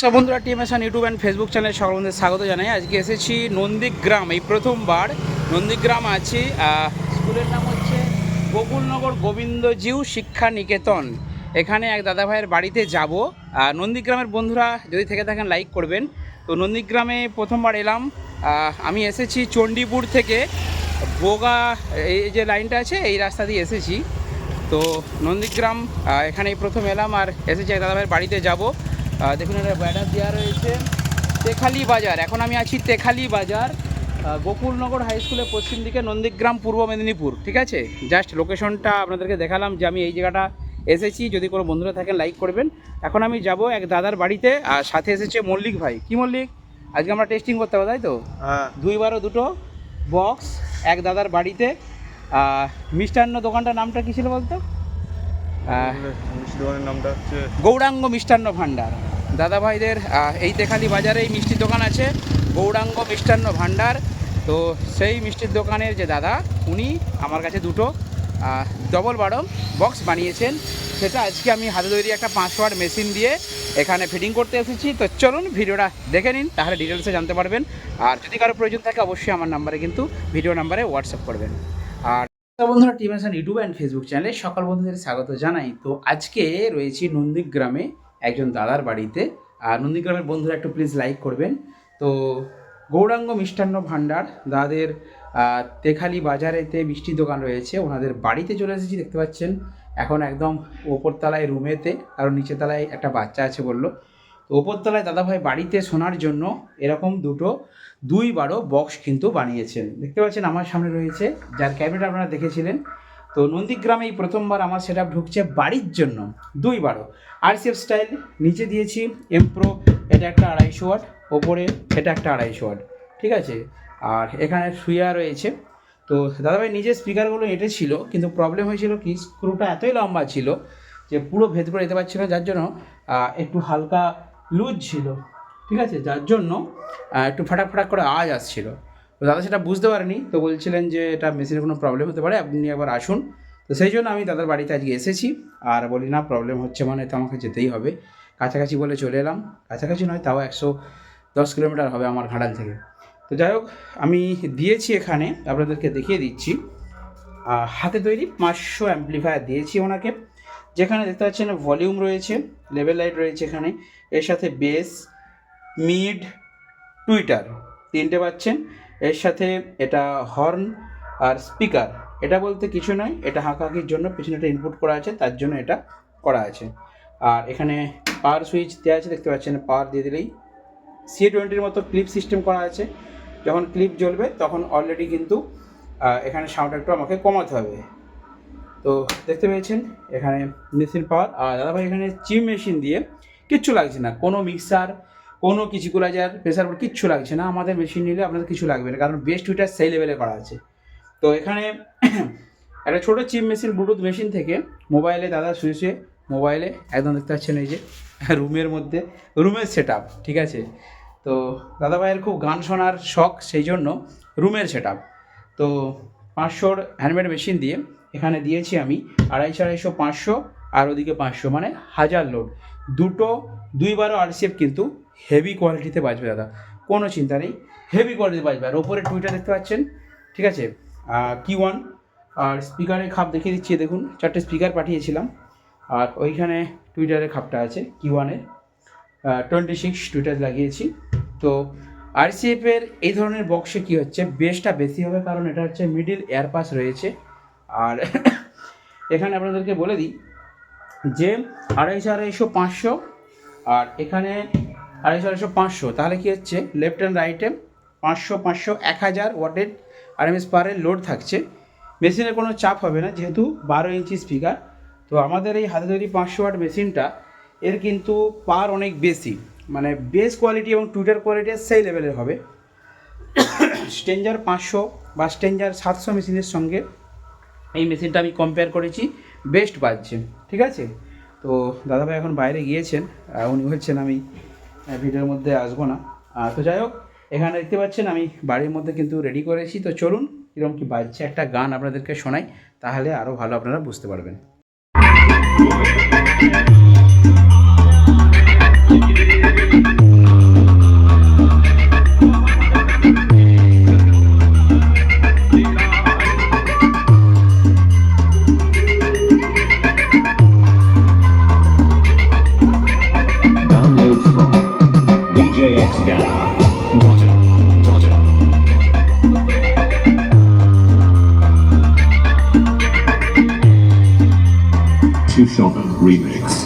সব বন্ধুরা টিএমএসআন YouTube and Facebook চ্যানেলে সকল বন্ধুদের স্বাগত জানাই। আজকে এসেছি নন্দীগ্রাম, এই প্রথমবার নন্দীগ্রাম আছি। স্কুলের নাম হচ্ছে গোকুলনগর গোবিন্দজিউ শিক্ষা নিকেতন। এখানে এক দাদা ভাইয়ের বাড়িতে যাব। নন্দীগ্রামের বন্ধুরা যদি থেকে থাকেন, লাইক করবেন। তো নন্দীগ্রামে প্রথমবার এলাম। আমি এসেছি চণ্ডীপুর থেকে। বোগা এই যে লাইনটা আছে, এই রাস্তা দিয়ে এসেছি। তো নন্দীগ্রাম এখানেই প্রথম এলাম আর এসেছি এক দাদাভাইয়ের বাড়িতে যাব। দেখুন একটা ব্যানার দেওয়া রয়েছে তেখালি বাজার। এখন আমি আছি তেখালি বাজার গোকুলনগর হাই স্কুলের পশ্চিম দিকে নন্দীগ্রাম পূর্ব মেদিনীপুর ঠিক আছে? জাস্ট লোকেশনটা আপনাদেরকে দেখালাম যে আমি এই জায়গাটা এসেছি। যদি কোনো বন্ধুরা থাকেন লাইক করবেন। এখন আমি যাব এক দাদার বাড়িতে আর সাথে এসেছে মল্লিক ভাই। কি মল্লিক? আজকে আমরা টেস্টিং করতে হবে তাই তো? হ্যাঁ। দুই বারো দুটো বক্স এক দাদার বাড়িতে। মিষ্টান্ন দোকানটার নামটা কী ছিল বলতো? মিষ্টি দোকানের নামটা হচ্ছে গৌরাঙ্গ মিষ্টান্ন ভাণ্ডার দাদা ভাইদের এই তেখালি বাজারে এই মিষ্টির দোকান আছে গৌরাঙ্গ মিষ্টান্ন ভাণ্ডার তো সেই মিষ্টির দোকানের যে দাদা উনি আমার কাছে দুটো ডবল বারম বক্স বানিয়েছেন। সেটা আজকে আমি হাতে তৈরি একটা পাঁচশো ওয়াট মেশিন দিয়ে এখানে ফিটিং করতে এসেছি। তো চলুন ভিডিওটা দেখে নিন তাহলে ডিটেলসে জানতে পারবেন। আর যদি কারও প্রয়োজন থাকে অবশ্যই আমার নাম্বারে কিন্তু ভিডিও নাম্বারে হোয়াটসঅ্যাপ করবেন। আর তো বন্ধুরা team Asan YouTube and Facebook চ্যানেলে সকল বন্ধুদের স্বাগত জানাই। তো আজকে রয়েছি নন্দীগ্রামে একজন দাদার বাড়িতে। আর নন্দীগ্রামের বন্ধুরা একটু প্লিজ লাইক করবেন। তো গৌরাঙ্গ মিষ্টান্ন ভাণ্ডার দাদাদের তেখালি বাজারেতে মিষ্টির দোকান রয়েছে। ওনাদের বাড়িতে চলে এসেছি, দেখতে পাচ্ছেন। এখন একদম ওপরতলায় রুমেতে কারণ নিচের তলায় একটা বাচ্চা আছে বলল। ওপরতলায় দাদাভাই বাড়িতে শোনার জন্য এরকম দুটো দুই বারো বক্স কিন্তু বানিয়েছেন। দেখতে পাচ্ছেন আমার সামনে রয়েছে, যার ক্যাবিনেট আপনারা দেখেছিলেন। তো নন্দীগ্রামে এই প্রথমবার আমার সেট ঢুকছে বাড়ির জন্য দুই বারো আর আরসিএফ স্টাইল নিচে দিয়েছি এমপ্রো এটা একটা আড়াইশো ওয়াট, ওপরে এটা একটা আড়াইশো ওয়াট, ঠিক আছে? আর এখানে সুইয়া রয়েছে। তো দাদাভাই নিজের স্পিকারগুলো এঁটে ছিল, কিন্তু প্রবলেম হয়েছিল কি স্ক্রুটা এতই লম্বা ছিল যে পুরো ভেদ করে যেতে পারছিল যার জন্য একটু হালকা লুজ ছিল, ঠিক আছে? যার জন্য একটু ফাটাক ফাটাক করে আওয়াজ আসছিল। তো দাদা সেটা বুঝতে পারেনি, তো বলছিলেন যে এটা মেশিনের কোনো প্রবলেম হতে পারে, আপনি একবার আসুন। তো সেই জন্য আমি দাদার বাড়িতে আজকে এসেছি। আর বলি, না প্রবলেম হচ্ছে মানে তো আমাকে যেতেই হবে। কাছাকাছি বলে চলে এলাম। কাছাকাছি নয়, তাও একশো দশ কিলোমিটার হবে আমার ঘাটাল থেকে। তো যাই হোক, আমি দিয়েছি এখানে, আপনাদেরকে দেখিয়ে দিচ্ছি। হাতে তৈরি পাঁচশো অ্যাম্পলিফায়ার দিয়েছি ওনাকে। যেখানে দেখতে পাচ্ছেন ভলিউম রয়েছে, লেভেল লাইট রয়েছে এখানে। এর সাথে বেস, মিড, টুইটার তিনটে পাচ্ছেন। এর সাথে এটা হর্ন আর স্পিকার। এটা বলতে কিছু নয়, এটা হাঁকাহাঁকির জন্য পিছনে একটা ইনপুট করা আছে, তার জন্য এটা করা আছে। আর এখানে পাওয়ার সুইচ দেওয়া আছে, দেখতে পাচ্ছেন পাওয়ার দিয়ে দিলেই। সি টোয়েন্টির মতো ক্লিপ সিস্টেম করা আছে। যখন ক্লিপ জ্বলবে, তখন অলরেডি কিন্তু এখানে সাউন্ড একটু আমাকে কমাতে হবে। তো দেখতে পেয়েছেন, এখানে মেশিন পাওয়ার। আর দাদাভাই, এখানে চিম মেশিন দিয়ে কিচ্ছু লাগছে না। কোনো মিক্সার কোনো কিছু কুলাজার প্রেসার বোর্ড কিচ্ছু লাগছে না। আমাদের মেশিন নিলে আপনাদের কিছু লাগবে না, কারণ বেস্ট টুইটার সেই লেভেলে করা আছে। তো এখানে একটা ছোটো চিপ মেশিন ব্লুটুথ মেশিন থেকে মোবাইলে দাদা শুয়ে শুয়ে মোবাইলে একদম দেখতে পাচ্ছেন এই যে রুমের মধ্যে রুমের সেট ঠিক আছে? তো দাদা ভাইয়ের খুব গান শোনার শখ, সেই জন্য রুমের সেট তো পাঁচশোর হ্যান্ডমেড মেশিন দিয়ে এখানে দিয়েছি আমি আড়াইশো আড়াইশো, পাঁচশো আর ওদিকে পাঁচশো মানে হাজার লোড দুটো দুই বারো আরসিএফ কিন্তু হেভি কোয়ালিটিতে বাজবে দাদা, কোনো চিন্তা নেই। হেভি কোয়ালিটিতে বাজবে। আর ওপরে টুইটার দেখতে পাচ্ছেন, ঠিক আছে? কি ওয়ান আর স্পিকারের খাপ দেখিয়ে দিচ্ছি, দেখুন, চারটে স্পিকার পাঠিয়েছিলাম। আর ওইখানে টুইটারের খাপটা আছে কি ওয়ানের টোয়েন্টি সিক্স টুইটার লাগিয়েছি। তো আরসিএফের এই ধরনের বক্সে কি হচ্ছে? বেসটা বেশি হবে কারণ এটা হচ্ছে মিডিল এয়ারপাস রয়েছে। আর এখানে আপনাদেরকে বলে দিই যে আড়াইশো আড়াইশো, পাঁচশো আর এখানে আড়াইশো আড়াইশো, পাঁচশো। তাহলে কি হচ্ছে? লেফট অ্যান্ড রাইটে পাঁচশো পাঁচশো, এক হাজার ওয়াটের আরএমএস পারের লোড থাকছে। মেশিনের কোনো চাপ হবে না, যেহেতু বারো ইঞ্চি স্পিকার তো আমাদের এই হাতে তৈরি পাঁচশো ওয়াট মেশিনটা, এর কিন্তু পার অনেক বেশি। মানে বেস কোয়ালিটি এবং টুইটার কোয়ালিটি সেই লেভেলের হবে। স্টেঞ্জার পাঁচশো বা স্টেঞ্জার সাতশো মেশিনের সঙ্গে এই মেশিনটা আমি কম্পেয়ার করেছি বেস্ট বাজছে ঠিক আছে? তো দাদাভাই এখন বাইরে গিয়েছেন উনি বলছেন আমি ভিডিওর মধ্যে আসব না। তো যাই হোক, এখানে দেখতে পাচ্ছেন আমি বাড়ির মধ্যে কিন্তু রেডি করেছি তো চলুন কীরকম কী বাজছে একটা গান আপনাদেরকে শোনাই, তাহলে আরও ভালো আপনারা বুঝতে পারবেন। Two Shock Remix.